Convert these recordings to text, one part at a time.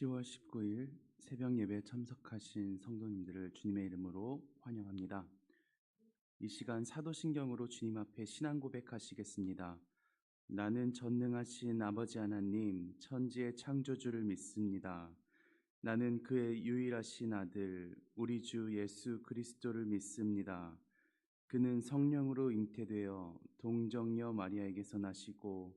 10월 19일 새벽 예배에 참석하신 성도님들을 주님의 이름으로 환영합니다. 이 시간 사도신경으로 주님 앞에 신앙 고백하시겠습니다. 나는 전능하신 아버지 하나님, 천지의 창조주를 믿습니다. 나는 그의 유일하신 아들, 우리 주 예수 그리스도를 믿습니다. 그는 성령으로 잉태되어 동정녀 마리아에게서 나시고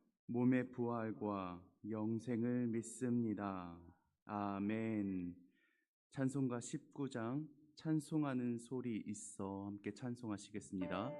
몸의 부활과 영생을 믿습니다. 아멘. 찬송가 19장 찬송하는 소리 있어 함께 찬송하시겠습니다.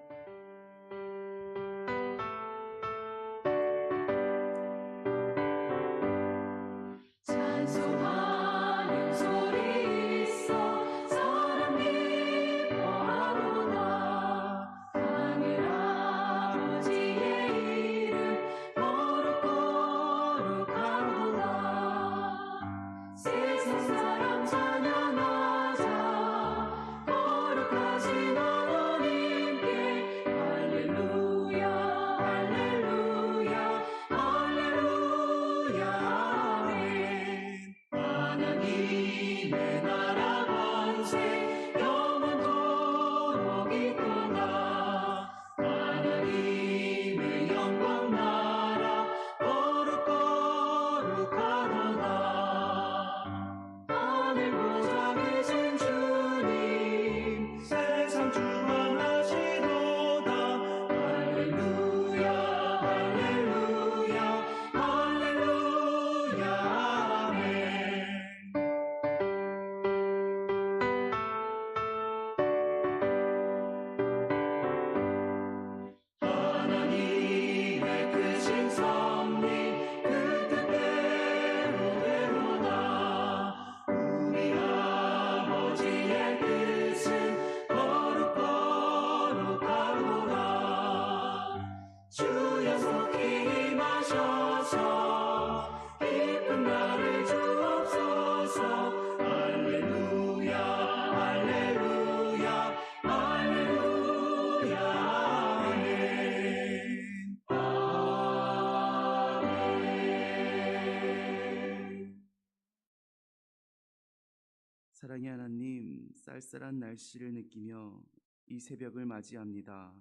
쌀쌀한 날씨를 느끼며 이 새벽을 맞이합니다.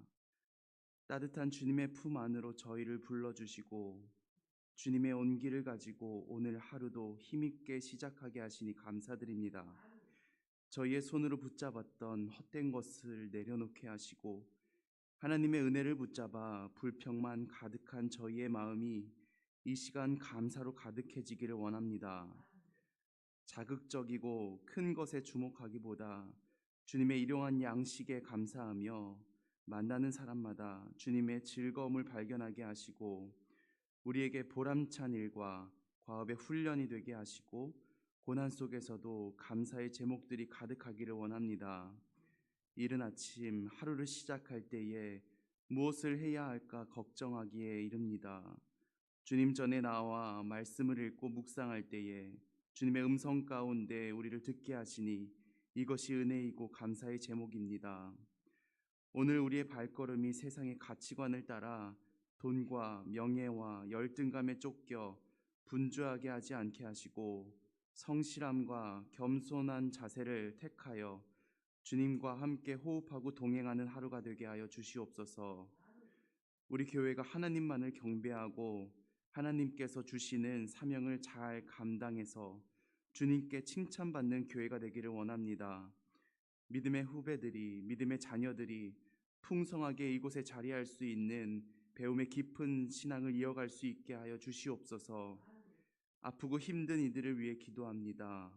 따뜻한 주님의 품 안으로 저희를 불러주시고 주님의 온기를 가지고 오늘 하루도 힘있게 시작하게 하시니 감사드립니다. 저희의 손으로 붙잡았던 헛된 것을 내려놓게 하시고 하나님의 은혜를 붙잡아 불평만 가득한 저희의 마음이 이 시간 감사로 가득해지기를 원합니다. 자극적이고 큰 것에 주목하기보다 주님의 일용한 양식에 감사하며 만나는 사람마다 주님의 즐거움을 발견하게 하시고 우리에게 보람찬 일과 과업의 훈련이 되게 하시고 고난 속에서도 감사의 제목들이 가득하기를 원합니다. 이른 아침 하루를 시작할 때에 무엇을 해야 할까 걱정하기에 이릅니다. 주님 전에 나와 말씀을 읽고 묵상할 때에 주님의 음성 가운데 우리를 듣게 하시니 이것이 은혜이고 감사의 제목입니다. 오늘 우리의 발걸음이 세상의 가치관을 따라 돈과 명예와 열등감에 쫓겨 분주하게 하지 않게 하시고 성실함과 겸손한 자세를 택하여 주님과 함께 호흡하고 동행하는 하루가 되게 하여 주시옵소서. 우리 교회가 하나님만을 경배하고 하나님께서 주시는 사명을 잘 감당해서 주님께 칭찬받는 교회가 되기를 원합니다. 믿음의 후배들이, 믿음의 자녀들이 풍성하게 이곳에 자리할 수 있는 배움의 깊은 신앙을 이어갈 수 있게 하여 주시옵소서. 아프고 힘든 이들을 위해 기도합니다.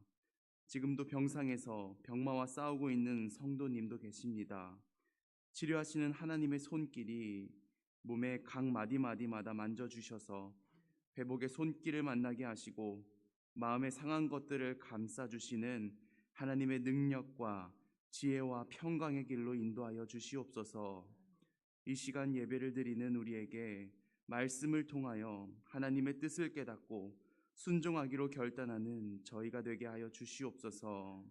지금도 병상에서 병마와 싸우고 있는 성도님도 계십니다. 치료하시는 하나님의 손길이 몸의 각 마디마디마다 만져주셔서 회복의 손길을 만나게 하시고 마음의 상한 것들을 감싸 주시는 하나님의 능력과 지혜와 평강의 길로 인도하여 주시옵소서. 이 시간 예배를 드리는 우리에게 말씀을 통하여 하나님의 뜻을 깨닫고 순종하기로 결단하는 저희가 되게 하여 주시옵소서.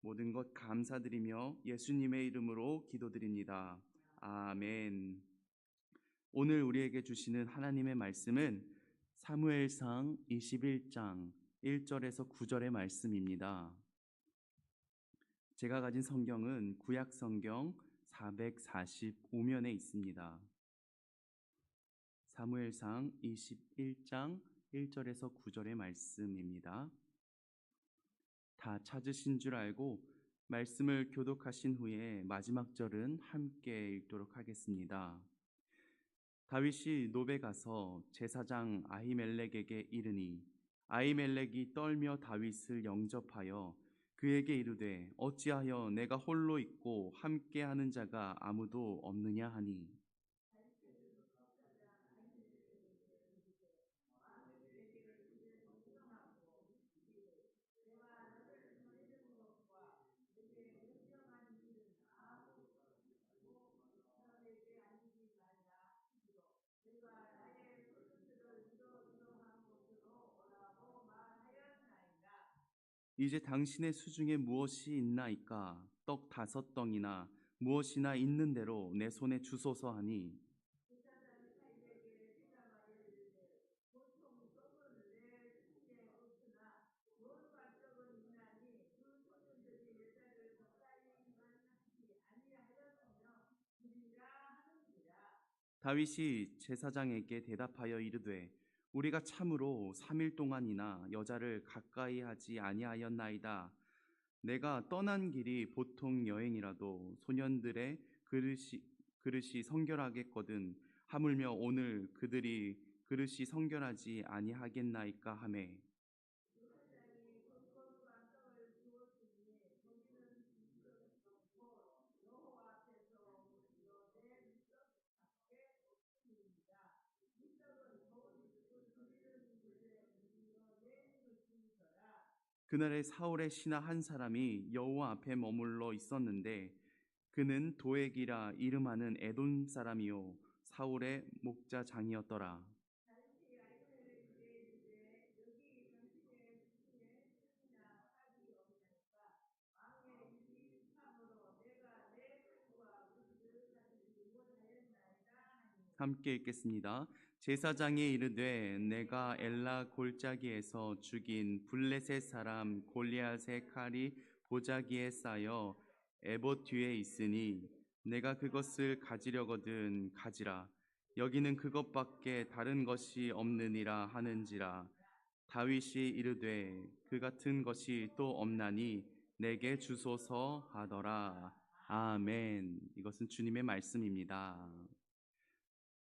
모든 것 감사드리며 예수님의 이름으로 기도드립니다. 아멘. 오늘 우리에게 주시는 하나님의 말씀은 사무엘상 21장 1절에서 9절의 말씀입니다. 제가 가진 성경은 구약 성경 445면에 있습니다. 사무엘상 21장 1절에서 9절의 말씀입니다. 다 찾으신 줄 알고 말씀을 교독하신 후에 마지막 절은 함께 읽도록 하겠습니다. 다윗이 노베 가서 제사장 아히멜렉에게 이르니 아히멜렉이 떨며 다윗을 영접하여 그에게 이르되 어찌하여 내가 홀로 있고 함께 하는 자가 아무도 없느냐 하니 이제 당신의 수중에 무엇이 있나이까? 떡 다섯 덩이나 무엇이나 있는 대로 내 손에 주소서 하니. 다윗이 제사장에게 대답하여 이르되 우리가 참으로 3일 동안이나 여자를 가까이 하지 아니하였나이다. 내가 떠난 길이 보통 여행이라도 소년들의 그릇이 그릇이 성결하겠거든 하물며 오늘 그들이 그릇이 성결하지 아니하겠나이까 하매 그날에 사울의 신하 한 사람이 여호와 앞에 머물러 있었는데 그는 도액이라 이름하는 에돔 사람이요 사울의 목자장이었더라. 함께 읽겠습니다. 제사장이 이르되 내가 엘라 골짜기에서 죽인 블레셋 사람 골리앗의 칼이 보자기에 쌓여 에봇 뒤에 있으니 내가 그것을 가지려거든 가지라. 여기는 그것밖에 다른 것이 없느니라 하는지라. 다윗이 이르되 그 같은 것이 또 없나니 내게 주소서 하더라. 아멘. 이것은 주님의 말씀입니다.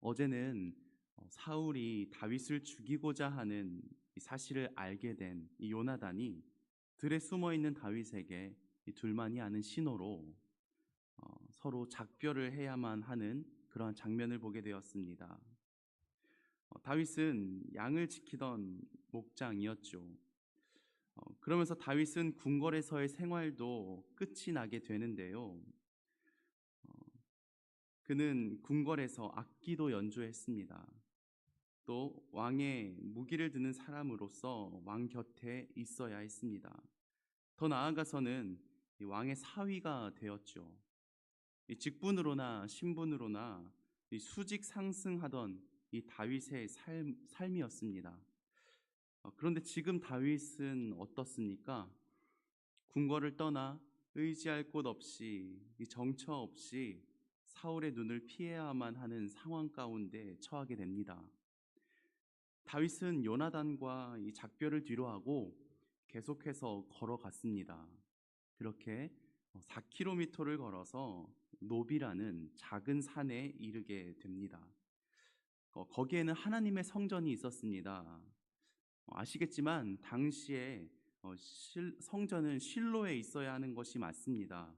어제는 어, 사울이 다윗을 죽이고자 하는 이 사실을 알게 된 이 요나단이 들에 숨어 있는 다윗에게 이 둘만이 아는 신호로 어, 서로 작별을 해야만 하는 그러한 장면을 보게 되었습니다. 어, 다윗은 양을 지키던 목장이었죠. 어, 그러면서 다윗은 궁궐에서의 생활도 끝이 나게 되는데요. 어, 그는 궁궐에서 악기도 연주했습니다. 또 왕의 무기를 드는 사람으로서 왕 곁에 있어야 했습니다. 더 나아가서는 이 왕의 사위가 되었죠. 이 직분으로나 신분으로나 이 수직 상승하던 이 다윗의 삶, 삶이었습니다. 어, 그런데 지금 다윗은 어떻습니까? 궁궐을 떠나 의지할 곳 없이 이 정처 없이 사울의 눈을 피해야만 하는 상황 가운데 처하게 됩니다. 다윗은 요나단과 이 작별을 뒤로하고 계속해서 걸어갔습니다. 그렇게 4km를 걸어서 노비라는 작은 산에 이르게 됩니다. 어, 거기에는 하나님의 성전이 있었습니다. 어, 아시겠지만 당시에 어, 성전은 실로에 있어야 하는 것이 맞습니다.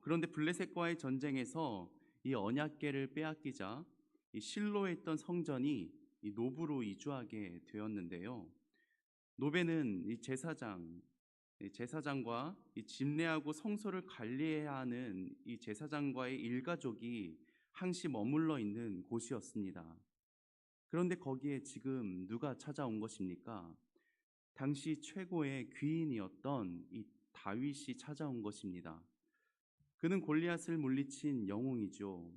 그런데 블레셋과의 전쟁에서 이 언약궤를 빼앗기자 이 실로에 있던 성전이 이 노부로 이주하게 되었는데요. 노베는 이 제사장, 이 제사장과 이 집례하고 성소를 관리해야 하는 이 제사장과의 일가족이 항시 머물러 있는 곳이었습니다. 그런데 거기에 지금 누가 찾아온 것입니까? 당시 최고의 귀인이었던 이 다윗이 찾아온 것입니다. 그는 골리앗을 물리친 영웅이죠.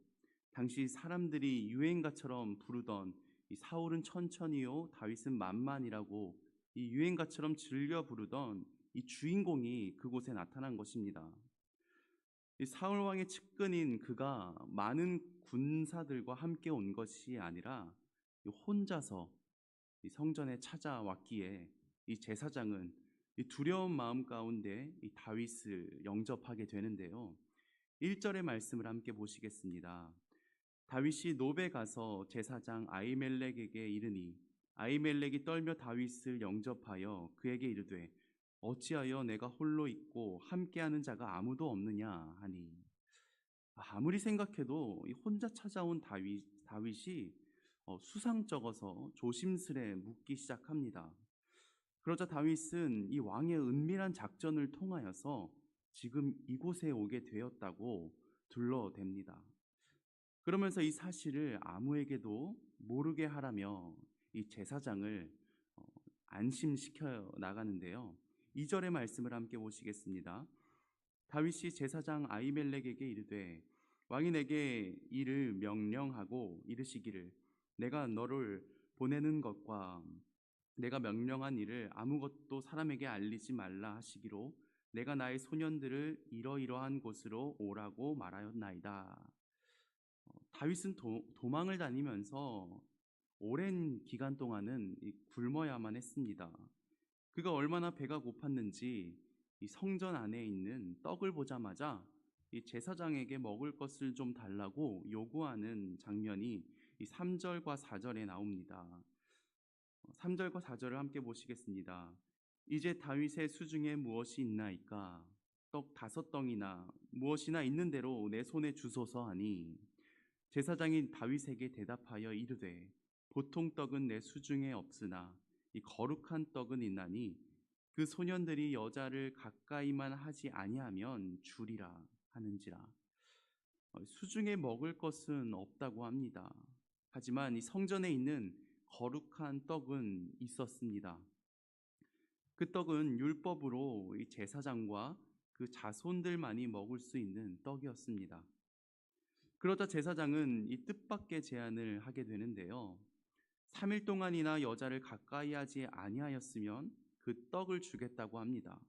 당시 사람들이 유행가처럼 부르던 이 사울은 천천히요, 다윗은 만만이라고 이 유행가처럼 즐겨 부르던 이 주인공이 그곳에 나타난 것입니다. 이 사울 왕의 측근인 그가 많은 군사들과 함께 온 것이 아니라 이 혼자서 이 성전에 찾아왔기에 이 제사장은 이 두려운 마음 가운데 이 다윗을 영접하게 되는데요. 1절의 말씀을 함께 보시겠습니다. 다윗이 노베 가서 제사장 아이멜렉에게 이르니 아이멜렉이 떨며 다윗을 영접하여 그에게 이르되 어찌하여 내가 홀로 있고 함께하는 자가 아무도 없느냐 하니 아무리 생각해도 이 혼자 찾아온 다윗 다윗이 어, 수상쩍어서 조심스레 묻기 시작합니다. 그러자 다윗은 이 왕의 은밀한 작전을 통하여서 지금 이곳에 오게 되었다고 둘러댑니다. 그러면서 이 사실을 아무에게도 모르게 하라며 이 제사장을 어, 안심시켜 나가는데요. 2절의 말씀을 함께 보시겠습니다. 다윗이 제사장 아이멜렉에게 이르되 왕이 내게 이를 명령하고 이르시기를 내가 너를 보내는 것과 내가 명령한 일을 아무것도 사람에게 알리지 말라 하시기로 내가 나의 소년들을 이러이러한 곳으로 오라고 말하였나이다. 어, 다윗은 도, 도망을 다니면서 오랜 기간 동안은 이 굶어야만 했습니다. 그가 얼마나 배가 고팠는지 이 성전 안에 있는 떡을 보자마자 이 제사장에게 먹을 것을 좀 달라고 요구하는 장면이 이 3절과 4절에 나옵니다. 3절과 4절을 함께 보시겠습니다. 이제 다윗의 수중에 무엇이 있나이까? 떡 다섯 덩이나 무엇이나 있는 대로 내 손에 주소서 하니 제사장이 다윗에게 대답하여 이르되 보통 떡은 내 수중에 없으나 이 거룩한 떡은 있나니 그 소년들이 여자를 가까이만 하지 아니하면 주리라 하는지라 어, 수중에 먹을 것은 없다고 합니다. 하지만 이 성전에 있는 거룩한 떡은 있었습니다. 그 떡은 율법으로 이 제사장과 그 자손들만이 먹을 수 있는 떡이었습니다. 그러자 제사장은 이 뜻밖의 제안을 하게 되는데요. 3일 동안이나 여자를 가까이 하지 아니하였으면 그 떡을 주겠다고 합니다.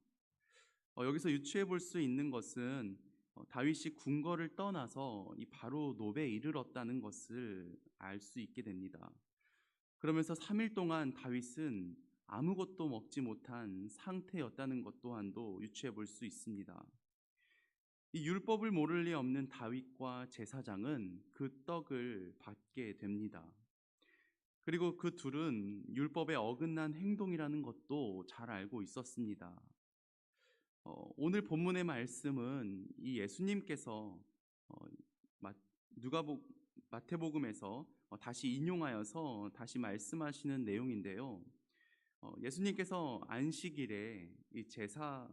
어, 여기서 유추해 볼 수 있는 것은 어, 다윗이 궁궐을 떠나서 이 바로 노베에 이르렀다는 것을 알 수 있게 됩니다. 그러면서 3일 동안 다윗은 아무것도 먹지 못한 상태였다는 것 또한도 유추해 볼 수 있습니다. 이 율법을 모를 리 없는 다윗과 제사장은 그 떡을 받게 됩니다. 그리고 그 둘은 율법에 어긋난 행동이라는 것도 잘 알고 있었습니다. 어, 오늘 본문의 말씀은 이 예수님께서 어, 누가복 마태복음에서 어, 다시 인용하여서 다시 말씀하시는 내용인데요. 어, 예수님께서 안식일에 이 제사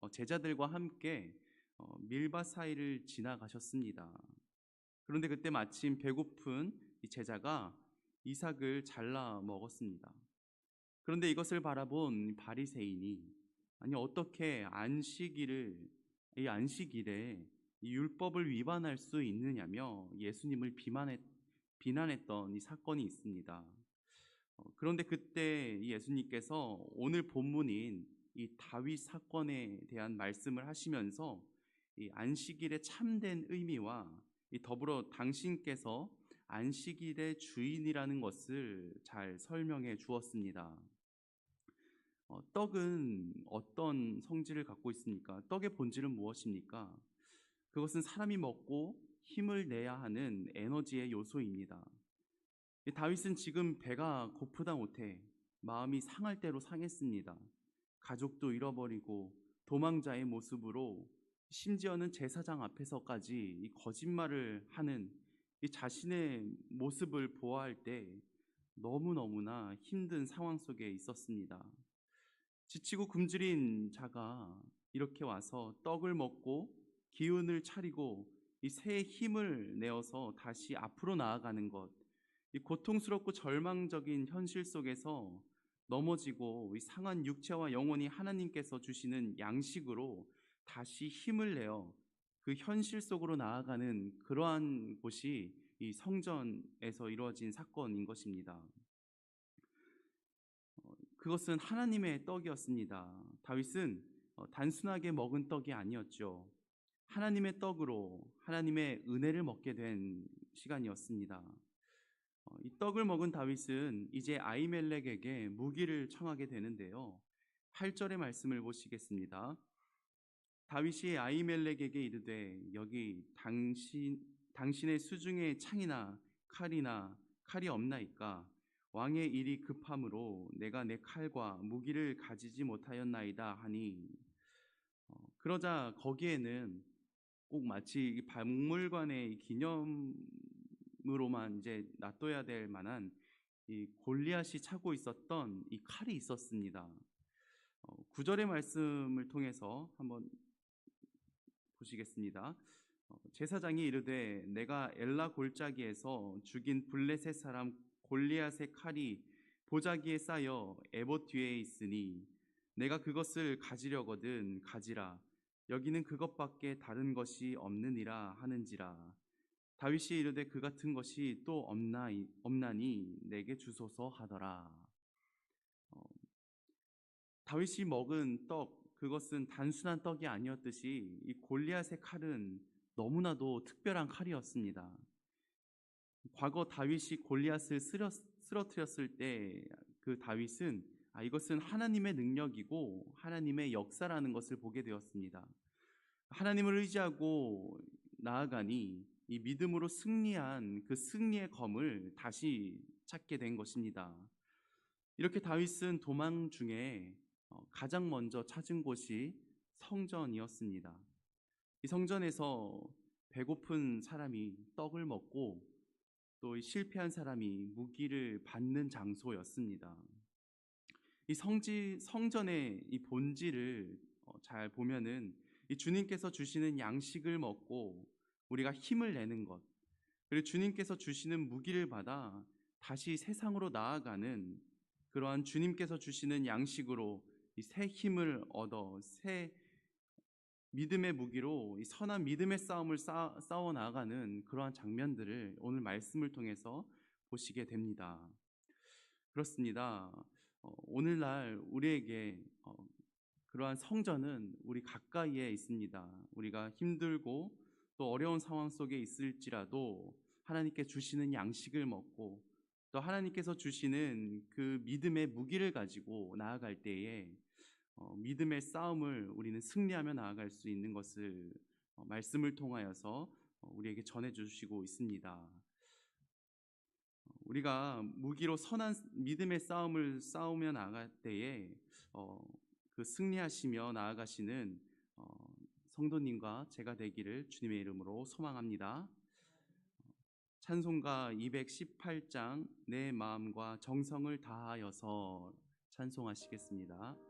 어, 제자들과 함께 어, 밀밭 사이를 지나가셨습니다. 그런데 그때 마침 배고픈 이 제자가 이삭을 잘라 먹었습니다. 그런데 이것을 바라본 바리새인이 아니 어떻게 안식일을 이 안식일에 이 율법을 위반할 수 있느냐며 예수님을 비난했, 비난했던 이 사건이 있습니다. 어, 그런데 그때 예수님께서 오늘 본문인 이 다윗 사건에 대한 말씀을 하시면서 이 안식일의 참된 의미와 이 더불어 당신께서 안식일의 주인이라는 것을 잘 설명해 주었습니다. 어, 떡은 어떤 성질을 갖고 있습니까? 떡의 본질은 무엇입니까? 그것은 사람이 먹고 힘을 내야 하는 에너지의 요소입니다. 다윗은 지금 배가 고프다 못해 마음이 상할 대로 상했습니다. 가족도 잃어버리고 도망자의 모습으로 심지어는 제사장 앞에서까지 거짓말을 하는 자신의 모습을 보아할 때 너무너무나 힘든 상황 속에 있었습니다. 지치고 굶주린 자가 이렇게 와서 떡을 먹고 기운을 차리고 이 새의 힘을 내어서 다시 앞으로 나아가는 것, 이 고통스럽고 절망적인 현실 속에서 넘어지고 이 상한 육체와 영혼이 하나님께서 주시는 양식으로 다시 힘을 내어 그 현실 속으로 나아가는 그러한 곳이 이 성전에서 이루어진 사건인 것입니다. 어, 그것은 하나님의 떡이었습니다. 다윗은 어, 단순하게 먹은 떡이 아니었죠. 하나님의 떡으로 하나님의 은혜를 먹게 된 시간이었습니다. 어, 이 떡을 먹은 다윗은 이제 아이멜렉에게 무기를 청하게 되는데요. 8절의 말씀을 보시겠습니다. 다윗이 아이멜렉에게 이르되 여기 당신 당신의 수중에 창이나 칼이나 칼이 없나이까 왕의 일이 급함으로 내가 내 칼과 무기를 가지지 못하였나이다 하니 어, 그러자 거기에는 꼭 마치 이 박물관의 기념으로만 이제 놔둬야 될 만한 이 골리앗이 차고 있었던 이 칼이 있었습니다. 어, 구절의 말씀을 통해서 한번 보시겠습니다. 어, 제사장이 이르되 내가 엘라 골짜기에서 죽인 블레셋 사람 골리앗의 칼이 보자기에 쌓여 에봇 뒤에 있으니 내가 그것을 가지려거든 가지라. 여기는 그것밖에 다른 것이 없느니라 하는지라. 다윗이 이르되 그 같은 것이 또 없나 없나니 내게 주소서 하더라. 어, 다윗이 먹은 떡 그것은 단순한 떡이 아니었듯이 이 골리앗의 칼은 너무나도 특별한 칼이었습니다. 과거 다윗이 골리앗을 쓰러, 쓰러뜨렸을 때 그 다윗은 아, 이것은 하나님의 능력이고 하나님의 역사라는 것을 보게 되었습니다. 하나님을 의지하고 나아가니 이 믿음으로 승리한 그 승리의 검을 다시 찾게 된 것입니다. 이렇게 다윗은 도망 중에 어, 가장 먼저 찾은 곳이 성전이었습니다. 이 성전에서 배고픈 사람이 떡을 먹고 또 실패한 사람이 무기를 받는 장소였습니다. 이 성지 성전의 이 본질을 어, 잘 보면은 이 주님께서 주시는 양식을 먹고 우리가 힘을 내는 것 그리고 주님께서 주시는 무기를 받아 다시 세상으로 나아가는 그러한 주님께서 주시는 양식으로 새 힘을 얻어 새 믿음의 무기로 이 선한 믿음의 싸움을 싸, 싸워 나가는 그러한 장면들을 오늘 말씀을 통해서 보시게 됩니다. 그렇습니다. 어, 오늘날 우리에게 어, 그러한 성전은 우리 가까이에 있습니다. 우리가 힘들고 또 어려운 상황 속에 있을지라도 하나님께 주시는 양식을 먹고 또 하나님께서 주시는 그 믿음의 무기를 가지고 나아갈 때에 어, 믿음의 싸움을 우리는 승리하며 나아갈 수 있는 것을 어, 말씀을 통하여서 어, 우리에게 전해 주시고 있습니다. 어, 우리가 무기로 선한 믿음의 싸움을 싸우며 나아갈 때에 어, 그 승리하시며 나아가시는 어, 성도님과 제가 되기를 주님의 이름으로 소망합니다. 찬송가 218장 내 마음과 정성을 다하여서 찬송하시겠습니다.